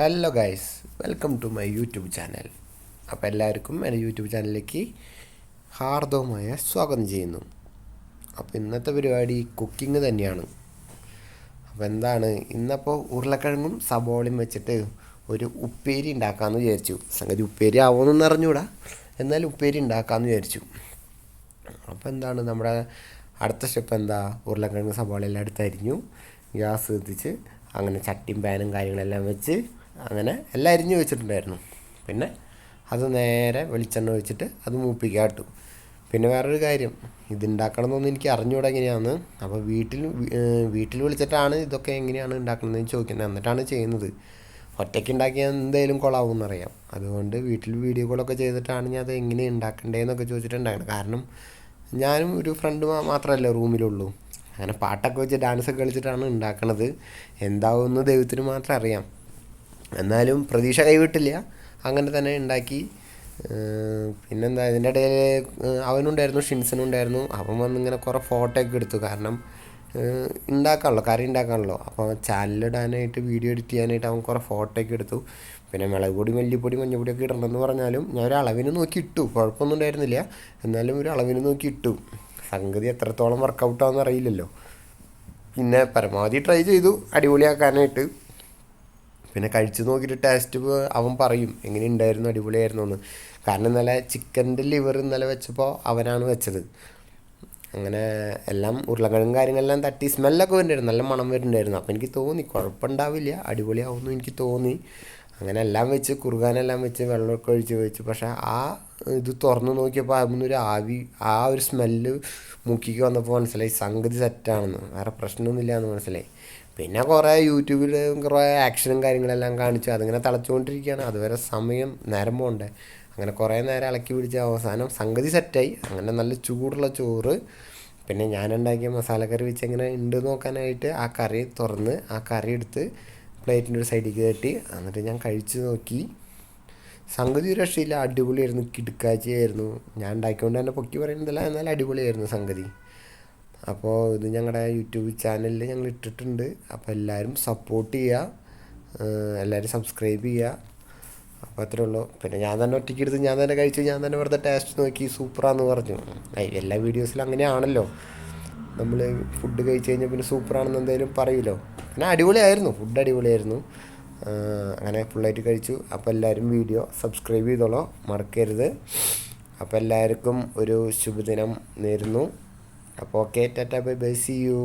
Hello guys welcome to my YouTube channel അപ്പോൾ എല്ലാവർക്കും എന്റെ യൂട്യൂബ് ചാനലിലേക്ക് ഹാർദവമായ സ്വാഗതം ചെയ്യുന്നു. അപ്പോൾ ഇന്നത്തെ പരിപാടി കുക്കിംഗ് തന്നെയാണ്. അപ്പോൾ എന്താണ് ഇന്നപ്പോൾ ഉരുളക്കിഴങ്ങും സബോളയും വെച്ചിട്ട് ഒരു ഉപ്പേരി ഉണ്ടാക്കാമെന്ന് വിചാരിച്ചു. സംഗതി ഉപ്പേരി ആവുമെന്നൊന്നും അറിഞ്ഞൂടാ. എന്നാലും ഉപ്പേരി ഉണ്ടാക്കാമെന്ന് വിചാരിച്ചു. അപ്പോൾ എന്താണ് നമ്മുടെ അടുത്ത സ്റ്റെപ്പ് എന്താ? ഉരുളക്കിഴങ്ങ് സബോള എല്ലാം എടുത്തരിഞ്ഞു. ഗ്യാസ് എത്തിച്ച് അങ്ങനെ ചട്ടിയും പാനും കാര്യങ്ങളെല്ലാം വെച്ച് അങ്ങനെ എല്ലാം അരിഞ്ഞു വെച്ചിട്ടുണ്ടായിരുന്നു. പിന്നെ അത് നേരെ വെളിച്ചെണ്ണ ഒഴിച്ചിട്ട് അത് മൂപ്പിക്കാട്ടു കേട്ടു പിന്നെ വേറൊരു കാര്യം ഇതുണ്ടാക്കണമെന്നൊന്നും എനിക്ക് അറിഞ്ഞുകൂടെ എങ്ങനെയാണ് അപ്പോൾ വീട്ടിൽ വീട്ടിൽ വിളിച്ചിട്ടാണ് ഇതൊക്കെ എങ്ങനെയാണ് ഉണ്ടാക്കണമെന്ന് ചോദിക്കുന്നത്. എന്നിട്ടാണ് ചെയ്യുന്നത്. ഒറ്റയ്ക്ക് ഉണ്ടാക്കിയാൽ എന്തായാലും കൊളാവും എന്നറിയാം അതുകൊണ്ട് വീട്ടിൽ വീഡിയോ കോളൊക്കെ ചെയ്തിട്ടാണ് ഞാൻ അത് എങ്ങനെ ഉണ്ടാക്കണ്ടേന്നൊക്കെ ചോദിച്ചിട്ടുണ്ടായിരുന്നു. കാരണം ഞാനും ഒരു ഫ്രണ്ട് മാത്രമല്ല റൂമിലുള്ളൂ. അങ്ങനെ പാട്ടൊക്കെ വെച്ച് ഡാൻസൊക്കെ കളിച്ചിട്ടാണ് ഉണ്ടാക്കണത്. എന്താവുമെന്ന് ദൈവത്തിന് മാത്രം അറിയാം. എന്നാലും പ്രതീക്ഷ കൈവിട്ടില്ല. അങ്ങനെ തന്നെ ഉണ്ടാക്കി. പിന്നെന്താ ഇതിന്റെ ഇടയിൽ അവനുണ്ടായിരുന്നു ഷിൻസനും ഉണ്ടായിരുന്നു അവൻ വന്നിങ്ങനെ കുറേ ഫോട്ടോ ഒക്കെ എടുത്തു. കാരണം ഉണ്ടാക്കാനുള്ളൂ കറി ഉണ്ടാക്കാമല്ലോ അപ്പോൾ ചാനലിടാനായിട്ട് വീഡിയോ എഡിറ്റ് ചെയ്യാനായിട്ട് അവൻ കുറേ ഫോട്ടോ ഒക്കെ എടുത്തു. പിന്നെ മുളക് പൊടി മല്ലിപ്പൊടി മഞ്ഞപ്പൊടി ഒക്കെ ഇടണമെന്ന് പറഞ്ഞാലും ഞാൻ ഒരു അളവിന് നോക്കി ഇട്ടു. കുഴപ്പമൊന്നും ഉണ്ടായിരുന്നില്ല. എന്നാലും ഒരു അളവിന് നോക്കി ഇട്ടു. സംഗതി എത്രത്തോളം വർക്കൗട്ട് ആവുമെന്ന് അറിയില്ലല്ലോ. പിന്നെ പരമാവധി ട്രൈ ചെയ്തു. അടിപൊളിയാക്കാനായിട്ട്. പിന്നെ കഴിച്ചു നോക്കിയിട്ട് ടേസ്റ്റ് അവൻ പറയും എങ്ങനെ ഉണ്ടായിരുന്നു അടിപൊളിയായിരുന്നു എന്ന് കാരണം ഇന്നലെ ചിക്കന്റെ ലിവർ ഇന്നലെ വെച്ചപ്പോൾ അവനാണ് വെച്ചത്. അങ്ങനെ എല്ലാം ഉരുളക്കിഴങ്ങും കാര്യങ്ങളെല്ലാം തട്ടി സ്മെല്ലൊക്കെ വരുന്നുണ്ടായിരുന്നു നല്ല മണം വരുന്നുണ്ടായിരുന്നു. അപ്പോൾ എനിക്ക് തോന്നി കുഴപ്പമുണ്ടാവില്ല അടിപൊളിയാവുമെന്ന് എനിക്ക് തോന്നി. അങ്ങനെ എല്ലാം വെച്ച് കുറുകാനെല്ലാം വെച്ച് വെള്ളമൊക്കെ ഒഴിച്ച് വെച്ചു. പക്ഷേ ആ ഇത് തുറന്നു നോക്കിയപ്പോൾ അതിനൊരു ആവി ആ ഒരു സ്മെല്ല് മുക്കിക്ക് വന്നപ്പോൾ മനസ്സിലായി സംഗതി സെറ്റാണെന്ന്. വേറെ പ്രശ്നമൊന്നുമില്ല എന്ന് മനസ്സിലായി. പിന്നെ കുറേ യൂട്യൂബിൽ കുറേ ആക്ഷനും കാര്യങ്ങളെല്ലാം കാണിച്ചു. അതിങ്ങനെ തിളച്ചുകൊണ്ടിരിക്കുകയാണ് അതുവരെ സമയം നേരം പോകണ്ടേ അങ്ങനെ കുറേ നേരം ഇളക്കി പിടിച്ച അവസാനം സംഗതി സെറ്റായി. അങ്ങനെ നല്ല ചൂടുള്ള ചോറ് പിന്നെ ഞാൻ ഉണ്ടാക്കിയ മസാലക്കറി വെച്ച് എങ്ങനെ ഉണ്ട് നോക്കാനായിട്ട് ആ കറി തുറന്ന് ആ കറി എടുത്ത് പ്ലേറ്റിന്റെ ഒരു സൈഡിലേക്ക് തട്ടി എന്നിട്ട് ഞാൻ കഴിച്ച് നോക്കി. സംഗതി ഒരു രക്ഷയില്ല. അടിപൊളിയായിരുന്നു. കിടുക്കാഴ്ചയായിരുന്നു ഞാൻ ഉണ്ടാക്കിക്കൊണ്ട് തന്നെ പൊക്കി പറയുന്നതല്ല. എന്നാൽ അടിപൊളിയായിരുന്നു സംഗതി. അപ്പോൾ ഇത് ഞങ്ങളുടെ യൂട്യൂബ് ചാനലിൽ ഞങ്ങൾ ഇട്ടിട്ടുണ്ട്. അപ്പോൾ എല്ലാവരും സപ്പോർട്ട് ചെയ്യുക. എല്ലാവരും സബ്സ്ക്രൈബ് ചെയ്യുക. അപ്പോൾ അത്രേ ഉള്ളൂ. പിന്നെ ഞാൻ തന്നെ ഒറ്റയ്ക്ക് എടുത്ത് ഞാൻ തന്നെ കഴിച്ച് ഞാൻ തന്നെ വെറുതെ ടേസ്റ്റ് നോക്കി സൂപ്പറാന്ന് പറഞ്ഞു. എല്ലാ വീഡിയോസിലും അങ്ങനെയാണല്ലോ. നമ്മൾ ഫുഡ് കഴിച്ച് കഴിഞ്ഞാൽ പിന്നെ സൂപ്പറാണെന്ന് എന്തെങ്കിലും പറയുമല്ലോ പിന്നെ അടിപൊളിയായിരുന്നു ഫുഡ് അടിപൊളിയായിരുന്നു. അങ്ങനെ ഫുള്ളായിട്ട് കഴിച്ചു. അപ്പോൾ എല്ലാവരും വീഡിയോ സബ്സ്ക്രൈബ് ചെയ്തോളോ മറക്കരുത്. അപ്പോൾ എല്ലാവർക്കും ഒരു ശുഭദിനം നേരുന്നു. അപ്പോൾ okay tata bye bye see you